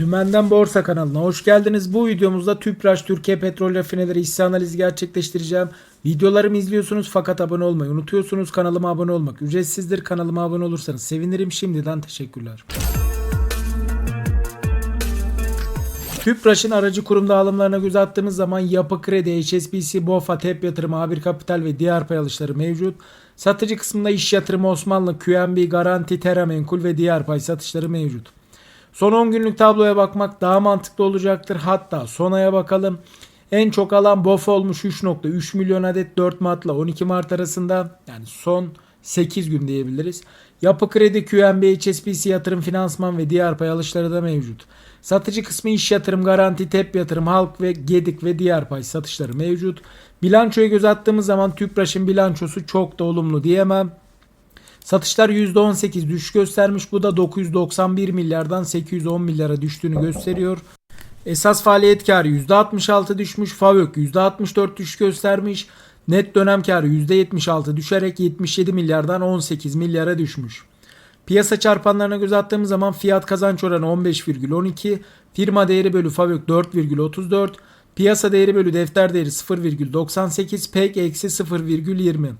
Dümenden Borsa kanalına hoş geldiniz. Bu videomuzda Tüpraş Türkiye Petrol Rafineleri hisse analizi gerçekleştireceğim. Videolarımı izliyorsunuz fakat abone olmayı unutuyorsunuz. Kanalıma abone olmak ücretsizdir. Kanalıma abone olursanız sevinirim. Şimdiden teşekkürler. Tüpraş'ın aracı kurum dağılımlarına göz attığımız zaman Yapı Kredi, HSBC, BOFA, TEP Yatırım, A1 Kapital ve diğer pay alışları mevcut. Satıcı kısmında iş yatırımı Osmanlı, QNB, Garanti, Teramenkul ve diğer pay satışları mevcut. Son 10 günlük tabloya bakmak daha mantıklı olacaktır. Hatta son aya bakalım. En çok alan BOF olmuş 3.3 milyon adet 4 Mart'la 12 Mart arasında. Yani son 8 gün diyebiliriz. Yapı Kredi, QNB, HSBC yatırım finansman ve diğer pay alışları da mevcut. Satıcı kısmı iş yatırım, garanti, tep yatırım, halk ve gedik ve diğer pay satışları mevcut. Bilançoya göz attığımız zaman Tüpraş'ın bilançosu çok da olumlu diyemem. Satışlar %18 düşüş göstermiş. Bu da 991 milyardan 810 milyara düştüğünü gösteriyor. Esas faaliyet karı %66 düşmüş. FAVÖK %64 düşüş göstermiş. Net dönem karı %76 düşerek 77 milyardan 18 milyara düşmüş. Piyasa çarpanlarına göz attığımız zaman fiyat kazanç oranı 15,12, firma değeri bölü FAVÖK 4,34, piyasa değeri bölü defter değeri 0,98, PEG eksi 0,20.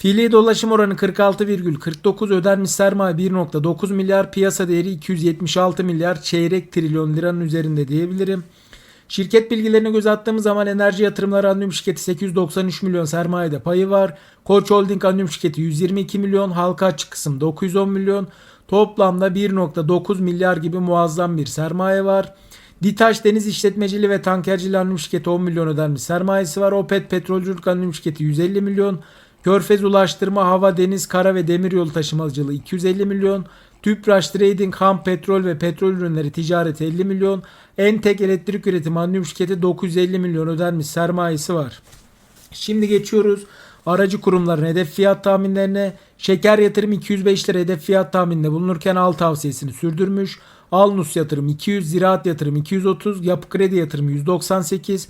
Fiili dolaşım oranı 46,49 ödenmiş sermaye 1.9 milyar piyasa değeri 276 milyar çeyrek trilyon liranın üzerinde diyebilirim. Şirket bilgilerine göz attığımız zaman enerji yatırımları anonim şirketi 893 milyon sermayede payı var. Koç Holding anonim şirketi 122 milyon, halka açık kısım 910 milyon. Toplamda 1.9 milyar gibi muazzam bir sermaye var. Ditaş Deniz İşletmeciliği ve Tankerciliği Anonim Şirketi 10 milyon ödenmiş sermayesi var. Opet Petrolcülük Anonim Şirketi 150 milyon. Körfez Ulaştırma, Hava, Deniz, Kara ve Demiryolu Taşımacılığı 250 milyon. Tüpraş Trading, Ham Petrol ve Petrol Ürünleri Ticareti 50 milyon. Entek Elektrik Üretimi Anonim Şirketi 950 milyon ödenmiş sermayesi var. Şimdi geçiyoruz aracı kurumların hedef fiyat tahminlerine. Şeker yatırım 205 lira hedef fiyat tahmininde bulunurken al tavsiyesini sürdürmüş. Alnus yatırım 200, Ziraat yatırım 230, Yapı Kredi yatırım 198,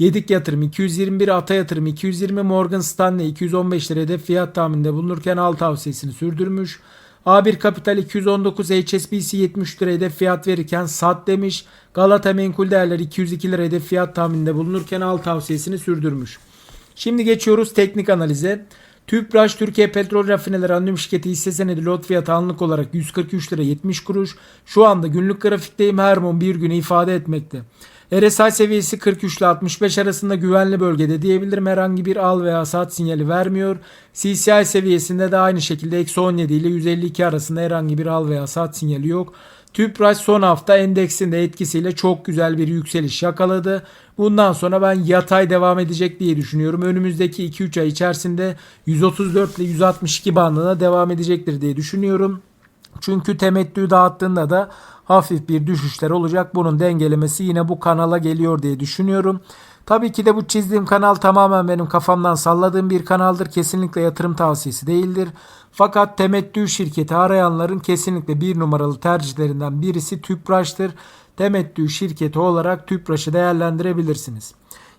Yedik yatırım 221, Ata yatırım 220, Morgan Stanley 215 lira hedef fiyat tahmininde bulunurken al tavsiyesini sürdürmüş. A1 Kapital 219, HSBC 70 lira hedef fiyat verirken sat demiş. Galata Menkul Değerler 202 lira hedef fiyat tahmininde bulunurken al tavsiyesini sürdürmüş. Şimdi geçiyoruz teknik analize. Tüpraş Türkiye Petrol Rafineleri Anonim Şirketi hisse senedi lot fiyatı anlık olarak 143 lira 70 kuruş. Şu anda günlük grafikteyim her mum bir günü ifade etmekte. RSI seviyesi 43 ile 65 arasında güvenli bölgede diyebilirim. Herhangi bir al veya sat sinyali vermiyor. CCI seviyesinde de aynı şekilde eksi 17 ile 152 arasında herhangi bir al veya sat sinyali yok. Tüpraş son hafta endeksin de etkisiyle çok güzel bir yükseliş yakaladı. Bundan sonra ben yatay devam edecek diye düşünüyorum. Önümüzdeki 2-3 ay içerisinde 134 ile 162 bandına devam edecektir diye düşünüyorum. Çünkü temettü dağıttığında da hafif bir düşüşler olacak. Bunun dengelemesi yine bu kanala geliyor diye düşünüyorum. Tabii ki de bu çizdiğim kanal tamamen benim kafamdan salladığım bir kanaldır. Kesinlikle yatırım tavsiyesi değildir. Fakat temettü şirketi arayanların kesinlikle bir numaralı tercihlerinden birisi Tüpraş'tır. Temettü şirketi olarak Tüpraş'ı değerlendirebilirsiniz.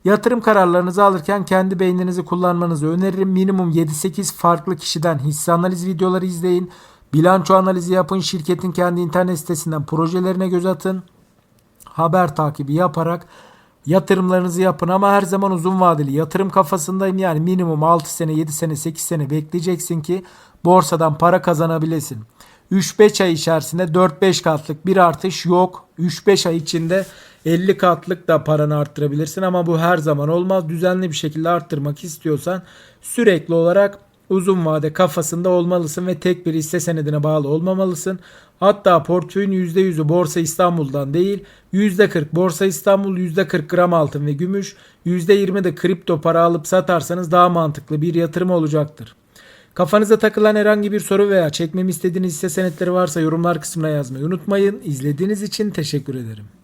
Yatırım kararlarınızı alırken kendi beyninizi kullanmanızı öneririm. Minimum 7-8 farklı kişiden hisse analiz videoları izleyin. Bilanço analizi yapın. Şirketin kendi internet sitesinden projelerine göz atın. Haber takibi yaparak yatırımlarınızı yapın ama her zaman uzun vadeli yatırım kafasındayım. Yani minimum 6 sene, 7 sene, 8 sene bekleyeceksin ki borsadan para kazanabilesin. 3-5 ay içerisinde 4-5 katlık bir artış yok. 3-5 ay içinde 50 katlık da paranı arttırabilirsin ama bu her zaman olmaz. Düzenli bir şekilde arttırmak istiyorsan sürekli olarak uzun vade kafasında olmalısın ve tek bir hisse senedine bağlı olmamalısın. Hatta portföyün %100'ü Borsa İstanbul'dan değil, %40 Borsa İstanbul, %40 gram altın ve gümüş, %20 de kripto para alıp satarsanız daha mantıklı bir yatırım olacaktır. Kafanıza takılan herhangi bir soru veya çekmemi istediğiniz hisse senetleri varsa yorumlar kısmına yazmayı unutmayın. İzlediğiniz için teşekkür ederim.